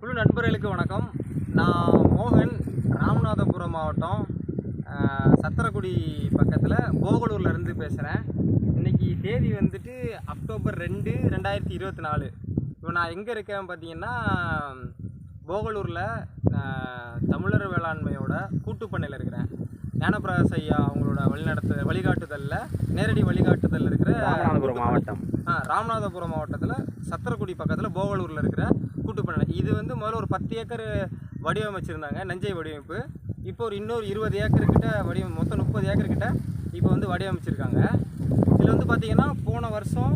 குழு நண்பர்களுக்கு வணக்கம். நான் மோகன் ராமநாதபுரம் மாவட்டம் சத்திரக்குடி பக்கத்தில் போகலூர்லேருந்து பேசுகிறேன் இன்னைக்கு தேதி வந்துட்டு அக்டோபர் ரெண்டு ரெண்டாயிரத்தி இருபத்தி நாலு. இப்போ நான் எங்கே இருக்கேன் பார்த்தீங்கன்னா போகலூரில் தமிழர் வேளாண்மையோட கூட்டுப்பண்ணையில் இருக்கிறேன். ஞானபிரகாஷ் ஐயா அவங்களோட வழிநடத்து வழிகாட்டுதலில் நேரடி வழிகாட்டுதல் இருக்கிற ராமநாதபுரம் மாவட்டம். ஆ ராமநாதபுரம் மாவட்டத்தில் சத்திரக்குடி பக்கத்தில் போகலூரில் இருக்கிற கூட்டுப்பண்ணை இது வந்து முதல்ல ஒரு பத்து ஏக்கர் வடிவமைச்சிருந்தாங்க நஞ்சை வடிவமைப்பு. இப்போ ஒரு இன்னொரு இருபது ஏக்கர் கிட்ட வடிவம் மொத்தம் முப்பது ஏக்கர் கிட்ட இப்போ வந்து வடிவமைச்சிருக்காங்க. இதில் வந்து பார்த்தீங்கன்னா போன வருஷம்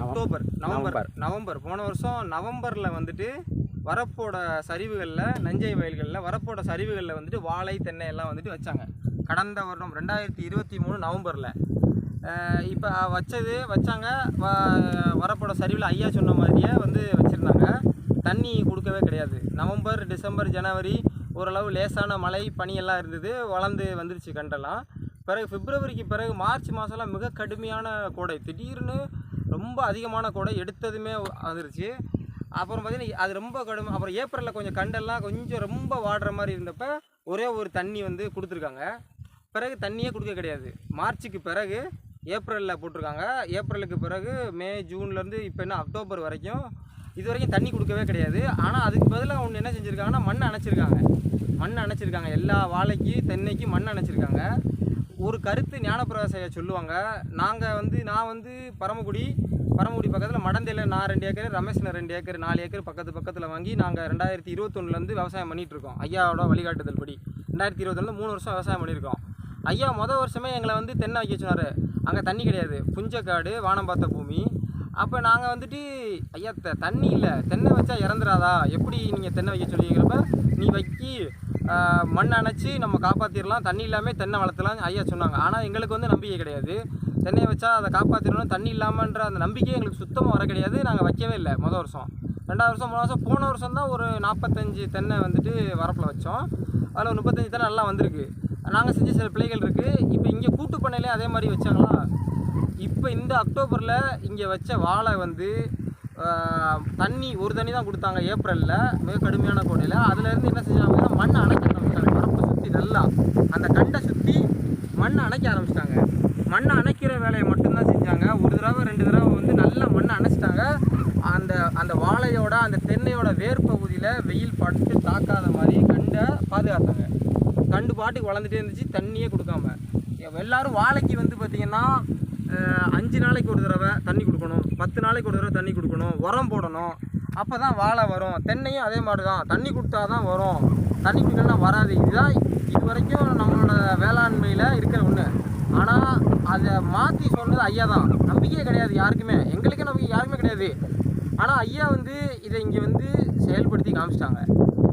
அக்டோபர் நவம்பர். நவம்பர். போன வருஷம் நவம்பரில் வந்துட்டு வரப்போட சரிவுகளில் நஞ்சை வயல்களில் வரப்போட சரிவுகளில் வந்துட்டு வாழை தென்னை எல்லாம் வந்துட்டு வச்சாங்க. கடந்த வருடம் ரெண்டாயிரத்தி இருபத்தி மூணு நவம்பரில். இப்போ வச்சது வச்சாங்க வ- வரப்போட சரிவில் ஐயா சொன்ன மாதிரியே வந்து வச்சுருந்தாங்க. தண்ணி கொடுக்கவே கிடையாது. நவம்பர் டிசம்பர் ஜனவரி ஓரளவு லேசான மழை பனியெல்லாம் இருந்தது. வளர்ந்து வந்துருச்சு கண்டெல்லாம். பிறகு பிப்ரவரிக்கு பிறகு மார்ச் மாதம்லாம் மிக கடுமையான கோடை. திடீர்னு ரொம்ப அதிகமான கோடை எடுத்ததுமே வந்துருச்சு. அப்புறம் பார்த்தீங்கன்னா அது ரொம்ப கடும் அப்புறம் ஏப்ரலில் கொஞ்சம் கண்டெல்லாம் கொஞ்சம் ரொம்ப வாடுற மாதிரி இருந்தப்ப ஒரே ஒரு தண்ணி வந்து கொடுத்துருக்காங்க. பிறகு தண்ணியே கொடுக்க கிடையாது. மார்ச்சுக்கு பிறகு ஏப்ரலில் போட்டிருக்காங்க. ஏப்ரலுக்கு பிறகு மே ஜூன்லேருந்து இப்போ என்ன அக்டோபர் வரைக்கும் இது வரைக்கும் தண்ணி கொடுக்கவே கிடையாது. ஆனால் அதுக்கு பதிலாக ஒன்று என்ன செஞ்சுருக்காங்கன்னா மண் அணைச்சிருக்காங்க. மண் அணைச்சிருக்காங்க. எல்லா வாழைக்கு தென்னைக்கு மண் அணைச்சிருக்காங்க. ஒரு கருத்து ஞானப்பிரகாசையா சொல்லுவாங்க. நாங்கள் வந்து நான் வந்து பரமக்குடி பரமக்குடி பக்கத்தில் மடந்தையில் நான் ரெண்டு ஏக்கர் ரமேஷில் ரெண்டு ஏக்கர் நாலு ஏக்கர் பக்கத்து பக்கத்தில் வாங்கி நாங்கள் ரெண்டாயிரத்தி இருபத்தொன்னுலேருந்து விவசாயம் பண்ணிகிட்ருக்கோம் இருக்கோம். ஐயாவோட வழிகாட்டுதல் படி. ரெண்டாயிரத்தி இருபத்தொன்னில் மூணு வருஷம் விவசாயம் பண்ணியிருக்கோம் ஐயா மொதல் வருஷமே எங்களை வந்து தென்னை வைக்க சொன்னார். அங்கே தண்ணி கிடையாது. புஞ்சக்காடு வானம் பார்த்த பூமி. அப்போ நாங்கள் வந்துட்டு ஐயா த தண்ணி இல்லை. தென்னை வச்சா இறந்துடாதா எப்படி நீங்கள் தென்னை வைக்க சொல்லிங்கிறப்ப நீ வைக்கி மண் அணைச்சி நம்ம காப்பாற்றிடலாம் தண்ணி இல்லாமல் தென்னை வளர்த்தலாம் ஐயா சொன்னாங்க. ஆனால் எங்களுக்கு வந்து நம்பிக்கை கிடையாது. தென்னையை வச்சா அதை காப்பாற்றிடணும் தண்ணி இல்லாமன்ற அந்த நம்பிக்கை எங்களுக்கு சுத்தமாக வர கிடையாது. நாங்கள் வைக்கவே இல்லை மொதல் வருஷம். ரெண்டாவது வருஷம் மூணு வருஷம் போன வருஷம் தான் ஒரு நாற்பத்தஞ்சு தென்னை வந்துட்டு வரப்பில் வச்சோம். அதில் ஒரு முப்பத்தஞ்சு தென்னை நல்லா வந்திருக்கு. நாங்கள் செஞ்ச சில பிள்ளைகள் இருக்குது இப்போ இங்கே கூட்டு பண்ணையிலே அதே மாதிரி வச்சாங்களா? இப்போ இந்த அக்டோபரில் இங்கே வச்ச வாழை வந்து தண்ணி ஒரு தண்ணி தான் கொடுத்தாங்க ஏப்ரலில் மிக கடுமையான கோடையில். அதுலேருந்து என்ன செஞ்சாங்கன்னா மண் அணைக்க ஆரம்பிச்சிட்டாங்க வரப்பை சுற்றி நல்லா அந்த கண்டை சுற்றி மண் அணைக்க ஆரம்பிச்சிட்டாங்க. மண்ணை அணைக்கிற வேலையை மட்டும்தான் செஞ்சாங்க. ஒரு தடவை ரெண்டு தடவை வந்து நல்லா மண்ணை அணைச்சிட்டாங்க. அந்த அந்த வாழையோட அந்த தென்னையோட வேர் பகுதியில் வெயில் பட்டு தாக்காத மாதிரி கண்டை பாதுகாத்தாங்க. கண்டு பாட்டுக்கு வளர்ந்துட்டே இருந்துச்சு தண்ணியே கொடுக்காம. எல்லாரும் வாழைக்கு வந்து பார்த்திங்கன்னா அஞ்சு நாளைக்கு ஒரு தடவை தண்ணி கொடுக்கணும் பத்து நாளைக்கு ஒரு தடவை தண்ணி கொடுக்கணும் உரம் போடணும். அப்போ தான் வாழை வரும். தென்னையும் அதே மாதிரி தான் தண்ணி கொடுத்தா தான் வரும். தண்ணி குடிக்கலாம் வராது. இதுதான் இது வரைக்கும் நம்மளோட வேளாண்மையில் இருக்கிற ஒன்று ஆனால் அதை மாற்றி சொன்னது ஐயா தான். நம்பிக்கையே கிடையாது யாருக்குமே. எங்களுக்கே நம்பிக்கை யாருக்குமே கிடையாது. ஆனால் ஐயா வந்து இதை இங்கே வந்து செயல்படுத்தி காமிச்சிட்டாங்க.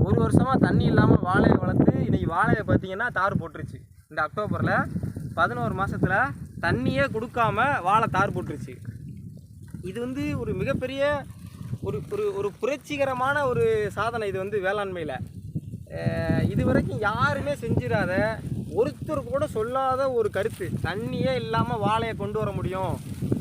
ஒரு வருஷமாக தண்ணி இல்லாமல் வாழையை வளர்த்து இன்றைக்கி வாழையை பார்த்தீங்கன்னா தார் போட்டுருச்சு. இந்த அக்டோபரில் பதினோரு மாதத்தில் தண்ணியே கொடுக்காம வாழை தார் போட்டுருச்சு. இது வந்து ஒரு மிகப்பெரிய ஒரு ஒரு ஒரு புரட்சிகரமான ஒரு சாதனை இது வந்து வேளாண்மையில். இது வரைக்கும் யாருமே செஞ்சிடாத ஒருத்தர் கூட சொல்லாத ஒரு கருத்து. தண்ணியே இல்லாமல் வாழையை கொண்டு வர முடியும்.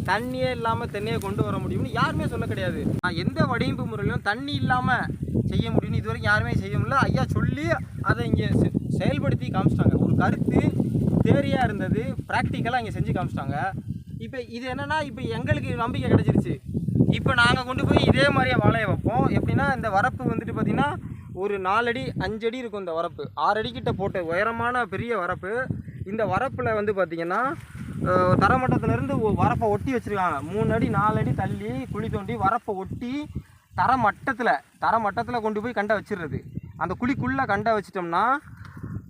தண்ணியே இல்லாமல் தென்னையை கொண்டு வர முடியும்னு யாருமே சொல்ல கிடையாது. நான் எந்த வடிவமைப்பு முறையிலும் தண்ணி இல்லாமல் செய்ய முடியும்னு இது வரைக்கும் யாருமே செய்ய முடியல. ஐயா சொல்லி அதை இங்கே செ- செயல்படுத்தி காமிச்சிட்டாங்க. ஒரு கருத்து தேரியாக இருந்தது. ப்ராக்டிக்கலாக இங்கே செஞ்சு காமிச்சிட்டாங்க. இப்போ இது என்னென்னா இப்போ எங்களுக்கு நம்பிக்கை கிடச்சிருச்சு. இப்போ நாங்கள் கொண்டு போய் இதே மாதிரியே வாழையை வைப்போம். எப்படின்னா இந்த வரப்பு வந்துட்டு பார்த்திங்கன்னா ஒரு நாலடி அஞ்சடி இருக்கும் இந்த வரப்பு. ஆறு அடி கிட்ட போட்ட உயரமான பெரிய வரப்பு. இந்த வரப்பில் வந்து பார்த்திங்கன்னா தரமட்டத்திலேருந்து வரப்பை ஒட்டி வச்சுருக்காங்க. மூணு அடி நாலு அடி தள்ளி குழி தோண்டி வரப்பை ஒட்டி தரமட்டத்தில் தரமட்டத்தில் கொண்டு போய் கண்டை வச்சிடுறது அந்த குழிக்குள்ளே கண்டை வச்சிட்டோம்னா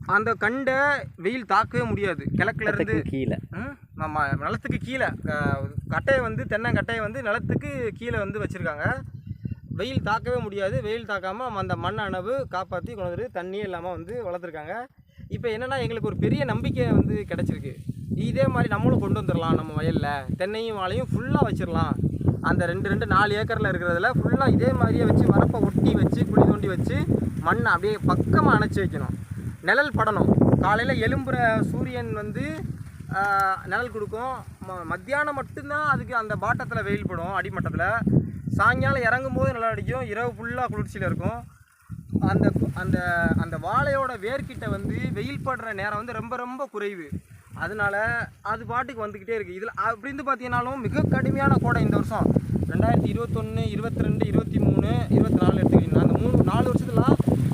அந்த கண்டை வெயில் தாக்கவே முடியாது. கிழக்குல இருந்து கீழே. ம், ஆமா நிலத்துக்கு கீழே. க- கட்டையை வந்து தென்னங்கட்டையை வந்து நிலத்துக்கு கீழே வந்து வச்சுருக்காங்க. வெயில் தாக்கவே முடியாது வெயில் தாக்காமல் அந்த மண் அணவு காப்பாற்றி கொண்டு வந்து தண்ணியே இல்லாமல் வந்து வளர்த்துருக்காங்க. இப்போ என்னென்னா எங்களுக்கு ஒரு பெரிய நம்பிக்கை வந்து கிடச்சிருக்கு. இதே மாதிரி நம்மளும் கொண்டு வந்துடலாம் நம்ம வயலில். தென்னையும் வாழையும் ஃபுல்லாக வச்சிடலாம் அந்த ரெண்டு ரெண்டு நாலு ஏக்கரில் இருக்கிறதுல ஃபுல்லாக இதே மாதிரியே வச்சு வரப்பை ஒட்டி வச்சு குழி தோண்டி வச்சு மண்ணை அப்படியே பக்கமாக அணைச்சி வைக்கணும். நிழல் படணும். காலையில் எலும்புற சூரியன் வந்து நிழல் கொடுக்கும். ம மத்தியானம் மட்டும்தான் அதுக்கு அந்த பாட்டத்தில் வெயில் படும் அடிமட்டத்தில். சாயங்காலம் இறங்கும் போது நல்லா அடிக்கும். இரவு ஃபுல்லாக குளிர்ச்சியில் இருக்கும். அந்த அந்த அந்த வாழையோட வேர்க்கிட்ட வந்து வெயில் படுற நேரம் வந்து ரொம்ப ரொம்ப குறைவு. அதனால அது பாட்டுக்கு வந்துக்கிட்டே இருக்குது இதில் அப்படின்னு பார்த்தீங்கன்னாலும் மிக கடுமையான கோடை இந்த வருஷம். ரெண்டாயிரத்தி இருபத்தொன்று இருபத்தி ரெண்டு இருபத்தி மூணு இருபத்தி நாலு எடுத்துக்கிட்டீங்கன்னா அந்த மூணு நாலு வருஷத்துல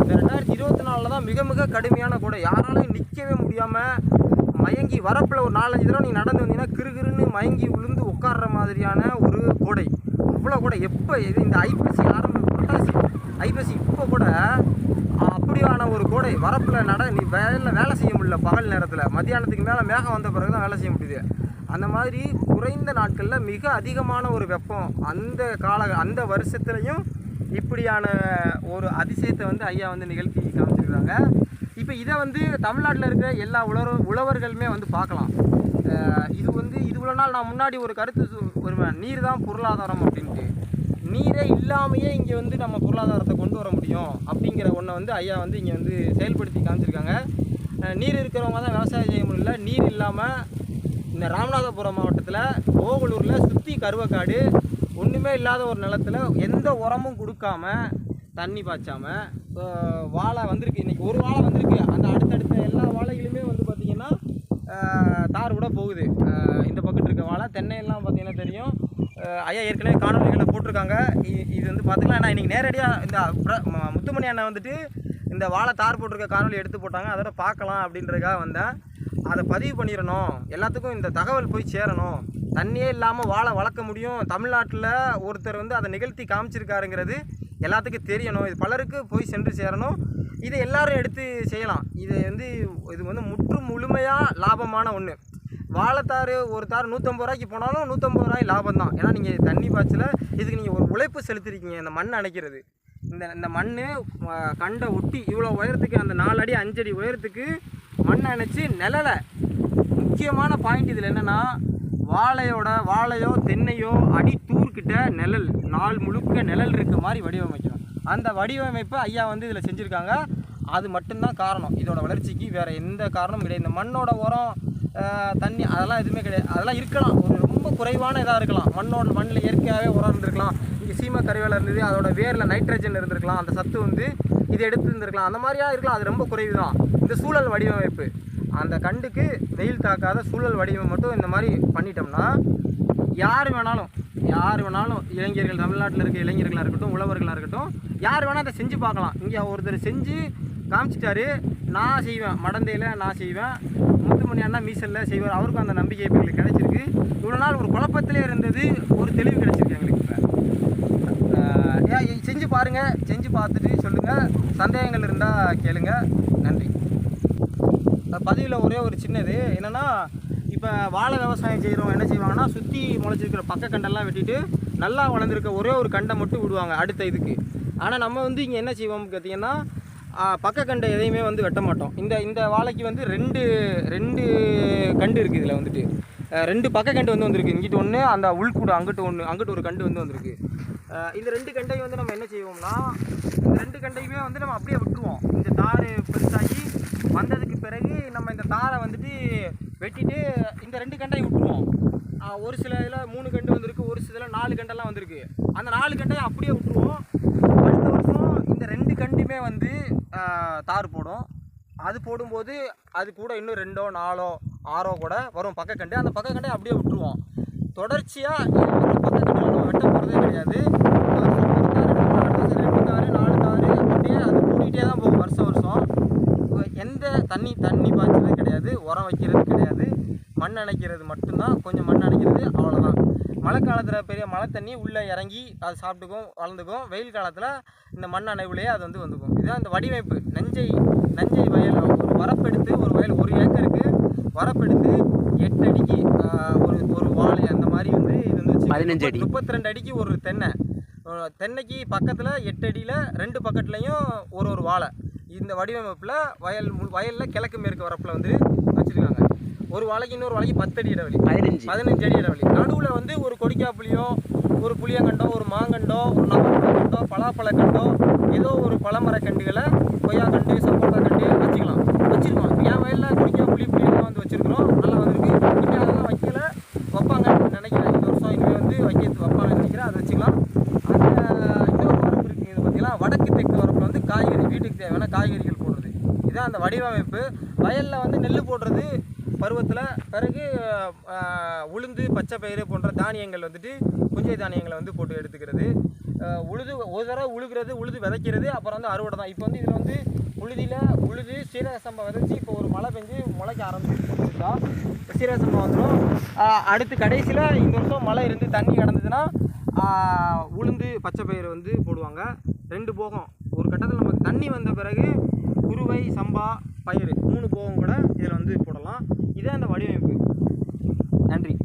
இந்த ரெண்டாயிரத்தி இருபத்தி நாலில் தான் மிக மிக கடுமையான கோடை. யாராலையும் நிற்கவே முடியாமல் மயங்கி வரப்பில் ஒரு நாலஞ்சு தடவை நீங்கள் நடந்து வந்தீங்கன்னா கிருகிருன்னு மயங்கி விழுந்து உட்கார்ற மாதிரியான ஒரு கோடை. அவ்வளோ கூட எப்போ இது இந்த ஐப்பசி ஆரம்ப புரட்டாசி ஐப்பசி இப்போ கூட அப்படியான ஒரு கோடை வரப்பில் நட நீ வேலை வேலை செய்ய முடியல பகல் நேரத்தில். மத்தியானத்துக்கு மேலே மேகம் வந்த பிறகு தான் வேலை செய்ய முடியுது. அந்த மாதிரி குறைந்த நாட்களில் மிக அதிகமான ஒரு வெப்பம் அந்த கால அந்த வருஷத்துலையும் இப்படியான ஒரு அதிசயத்தை வந்து ஐயா வந்து நிகழ்த்தி காமிச்சிருக்காங்க. இப்போ இதை வந்து தமிழ்நாட்டில் இருக்கிற எல்லா உழவர் உழவர்களுமே வந்து பார்க்கலாம். இது வந்து இது இவ்வளோ நாள் நான் முன்னாடி ஒரு கருத்து ஒரு நீர் தான் பொருளாதாரம் அப்படின்ட்டு. நீரே இல்லாமையே இங்கே வந்து நம்ம பொருளாதாரத்தை கொண்டு வர முடியும் அப்படிங்கிற ஒன்றை வந்து ஐயா வந்து இங்கே வந்து செயல்படுத்தி காமிச்சிருக்காங்க. நீர் இருக்கிறவங்க தான் விவசாயம் செய்ய முடியல. நீர் இல்லாமல் இந்த ராமநாதபுரம் மாவட்டத்தில் ஓவலூரில் சுற்றி கருவக்காடு ஒன்றுமே இல்லாத ஒரு நிலத்துல எந்த உரமும் கொடுக்காம தண்ணி பாய்ச்சாமல் இப்போ வாழை வந்திருக்கு. இன்றைக்கி ஒரு வாழை வந்திருக்கு. அந்த அடுத்தடுத்த எல்லா வாழைகளுமே வந்து பார்த்திங்கன்னா தார் கூட போகுது. மலை தென்னையெல்லாம் பார்த்தீங்கன்னா தெரியும். ஐயா ஏற்கனவே காணொலிகளில் போட்டிருக்காங்க. இ- இது வந்து பார்த்திங்கன்னா நான் இன்றைக்கி நேரடியாக இந்த முத்துமணி அண்ணன் வந்துட்டு இந்த வாழை தார் போட்டிருக்க காணொலி எடுத்து போட்டாங்க. அதோட பார்க்கலாம் அப்படின்றதுக்காக வந்தேன். அதை பதிவு பண்ணிடணும். எல்லாத்துக்கும் இந்த தகவல் போய் சேரணும். தண்ணியே இல்லாமல் வாழை வளர்க்க முடியும். தமிழ்நாட்டில் ஒருத்தர் வந்து அதை நிகழ்த்தி காமிச்சிருக்காருங்கிறது எல்லாத்துக்கும் தெரியணும். இது பலருக்கு போய் சென்று சேரணும். இதை எல்லாரும் எடுத்து செய்யலாம். இதை வந்து இது வந்து முற்று முழுமையாக லாபமான ஒன்று வாழைத்தாறு ஒரு தார் நூற்றம்பது ரூபாய்க்கு போனாலும் நூற்றம்பது ரூபாய் லாபம் தான் ஏன்னா நீங்கள் தண்ணி பாய்ச்சல இதுக்கு நீங்கள் ஒரு உழைப்பு செலுத்திருக்கீங்க. இந்த மண் அணைக்கிறது. இந்த இந்த மண் கண்டை ஒட்டி இவ்வளோ உயரத்துக்கு அந்த நாலு அடி அஞ்சடி உயரத்துக்கு மண் அணைச்சி நிழலை. முக்கியமான பாயிண்ட் இதில் என்னென்னா வாழையோட வாழையோ தென்னையோ அடி தூர்கிட்ட நிழல் நாள் முழுக்க நிழல் இருக்க மாதிரி வடிவமைக்கணும். அந்த வடிவமைப்பை ஐயா வந்து இதில் செஞ்சுருக்காங்க. அது மட்டும்தான் காரணம். இதோட வளர்ச்சிக்கு வேறு எந்த காரணமும் கிடையாது. இந்த மண்ணோட உரம் தண்ணி அதெல்லாம் எதுவுமே கிடையாது. அதெல்லாம் இருக்கலாம். ஒரு ரொம்ப குறைவான இதாக இருக்கலாம். மண்ணோட மண்ணில் இயற்கையாகவே உரம் இருந்திருக்கலாம். இங்கே சீமை கருவேல இருந்தது அதோட வேரில் நைட்ரஜன் இருந்திருக்கலாம். அந்த சத்து வந்து இது எடுத்து இருந்திருக்கலாம். அந்த மாதிரியா இருக்கலாம். அது ரொம்ப குறைவு தான் இந்த சூழல் வடிவமைப்பு. அந்த கண்டுக்கு வெயில் தாக்காத சூழல் வடிவம் மட்டும் இந்த மாதிரி பண்ணிட்டோம்னா யார் வேணாலும் யார் வேணாலும் இளைஞர்கள் தமிழ்நாட்டில் இருக்க இளைஞர்களாக இருக்கட்டும் உழவர்களாக இருக்கட்டும் யார் வேணால் அதை செஞ்சு பார்க்கலாம். இங்கே ஒருத்தர் செஞ்சு காமிச்சிட்டாரு நான் செய்வேன். மடந்தையில் நான் செய்வேன். முத்துமணி அண்ணா மீசலில் செய்வார். அவருக்கும் அந்த நம்பிக்கை இப்போ எங்களுக்கு கிடச்சிருக்கு. இவ்வளோ நாள் ஒரு குழப்பத்திலே இருந்தது ஒரு தெளிவு கிடச்சிருக்கு எங்களுக்கு இப்போ. ஏன் செஞ்சு பாருங்கள் செஞ்சு பார்த்துட்டு சொல்லுங்கள் சந்தேகங்கள் இருந்தால் கேளுங்க. நன்றி. பதிவில் ஒரே ஒரு சின்னது. என்னென்னா இப்போ வாழை விவசாயம் செய்கிறவங்க என்ன செய்வாங்கன்னா சுற்றி முளைச்சிருக்கிற பக்க கண்டெல்லாம் வெட்டிட்டு நல்லா வளர்ந்துருக்க ஒரே ஒரு கண்டை மட்டும் விடுவாங்க அடுத்த இதுக்கு. ஆனால் நம்ம வந்து இங்கே என்ன செய்வோம் பார்த்தீங்கன்னா பக்க கண்டை எதையுமே வந்து வெட்ட மாட்டோம். இந்த இந்த வாழைக்கு வந்து ரெண்டு ரெண்டு கண்டு இருக்குது இதில் வந்துட்டு. ரெண்டு பக்க கண்டு வந்து வந்திருக்கு. இங்கிட்டு ஒன்று அந்த உள்கூடு அங்கிட்டு ஒன்று அங்கிட்டு ஒரு கண்டு வந்து வந்திருக்கு. இந்த ரெண்டு கண்டையும் வந்து நம்ம என்ன செய்வோம்னா இந்த ரெண்டு கண்டையுமே வந்து நம்ம அப்படியே விட்டுருவோம் இந்த தார் பெருசாகி வந்ததுக்கு பிறகு நம்ம இந்த தாரை வந்துட்டு வெட்டிட்டு இந்த ரெண்டு கண்டையும் விட்டுருவோம். ஒரு சில இதில் மூணு கண்டு வந்திருக்கு ஒரு சில நாலு கண்டெல்லாம் வந்திருக்கு. அந்த நாலு கண்டையும் அப்படியே விட்டுருவோம். இந்த கண்டுமே வந்து தார் போடும். அது போடும்போது அது கூட இன்னும் ரெண்டோ நாலோ ஆறோ கூட வரும் பக்கக்கண்டு அந்த பக்கக்கண்டே அப்படியே விட்டுருவோம். தொடர்ச்சியாக பக்கக்கண்டு நம்ம வெட்ட போகிறதே கிடையாது ரெண்டு நாலு அப்படியே அது தான் வருஷம் வருஷம் எந்த தண்ணி தண்ணி பாய்ச்சறது கிடையாது. உரம் வைக்கிறது கிடையாது. மண் அணைக்கிறது மட்டும்தான். கொஞ்சம் மண் அணைக்கிறது அவ்வளோதான் மழை காலத்தில் பெரிய மழை தண்ணி உள்ளே இறங்கி அது சாப்பிட்டுக்கும் வளர்ந்துக்கும். வெயில் காலத்தில் இந்த மண் அணைவுலேயே அது வந்து வந்துக்கும். இதுதான் இந்த வடிவமைப்பு. நஞ்சை நஞ்சை வயல் ஒரு வரப்பெடுத்து ஒரு வயல் ஒரு ஏக்கருக்கு வரப்பெடுத்து எட்டு அடிக்கு ஒரு ஒரு வாழை அந்த மாதிரி வந்து இது வந்து பதினஞ்சு அடி. முப்பத்தி ரெண்டு அடிக்கு ஒரு தென்னை. தென்னைக்கு பக்கத்தில் எட்டு அடியில் ரெண்டு பக்கத்துலையும் ஒரு ஒரு வாழை. இந்த வடிவமைப்பில் வயல் மு- வயலில் கிழக்கு மேற்கு வரப்பில் வந்து வச்சுருக்காங்க. ஒரு வாழைக்கு இன்னொரு வாழைக்கு பத்து அடி இடைவெளி. பதினஞ்சு. பதினஞ்சு அடி இடைவெளி. நடுவில் வந்து ஒரு கொடிக்கா புளியோ ஒரு புளியங்கண்டோ ஒரு மாங்கண்டோ ஒரு நவக்கண்டோ பலாப்பழக்கண்டோ ஏதோ ஒரு பழமர கண்டுகளை கொய்யா கண்டு சப்போட்டா கண்டு வச்சுக்கலாம். வச்சுருக்கோம். என் வயலில் கொடிக்கா புளி புளியெல்லாம் வந்து வச்சுருக்கிறோம். நல்லா வந்திருக்கு. இங்கே அதெல்லாம் வைக்கல. வைப்பாங்கன்னு நினைக்கிறேன். இந்த வருஷம் இனிமேல் வந்து வைக்கிறது வைப்பாங்கன்னு நினைக்கிறேன். அதை வச்சுக்கலாம். அந்த வடக்கு தெற்கு வரப்பில் வந்து காய்கறி. வீட்டுக்கு தேவையான காய்கறிகள் போடுறது. இதான் அந்த வடிவமைப்பு. வயலில் வந்து நெல் போடுறது பருவத்தில் பிறகு உளுந்து பச்சை பயிறு போன்ற தானியங்கள் வந்துட்டு குஞ்சை தானியங்களை வந்து போட்டு எடுத்துக்கிறது. உழுது ஒரு தடவை உழுகிறது உழுது விதைக்கிறது அப்புறம் வந்து அறுவடை தான். இப்போ வந்து இதில் வந்து உழுதியில் உழுது சீரக சம்பா விதைச்சி இப்போ ஒரு மழை பெஞ்சு முளைக்க ஆரம்பிச்சிருக்கா சீரக சம்பா வந்துடும் அடுத்து கடைசியில் இந்த வருஷம் மழை இருந்து தண்ணி கிடந்ததுன்னா உளுந்து பச்சை பயிறு வந்து போடுவாங்க. ரெண்டு போகம். ஒரு கட்டத்தில் நமக்கு தண்ணி வந்த பிறகு குருவை சம்பா பயிறு மூணு போகம் கூட இதில் வந்து போடலாம். இதுதான் அந்த வடிவமைப்பு. நன்றி.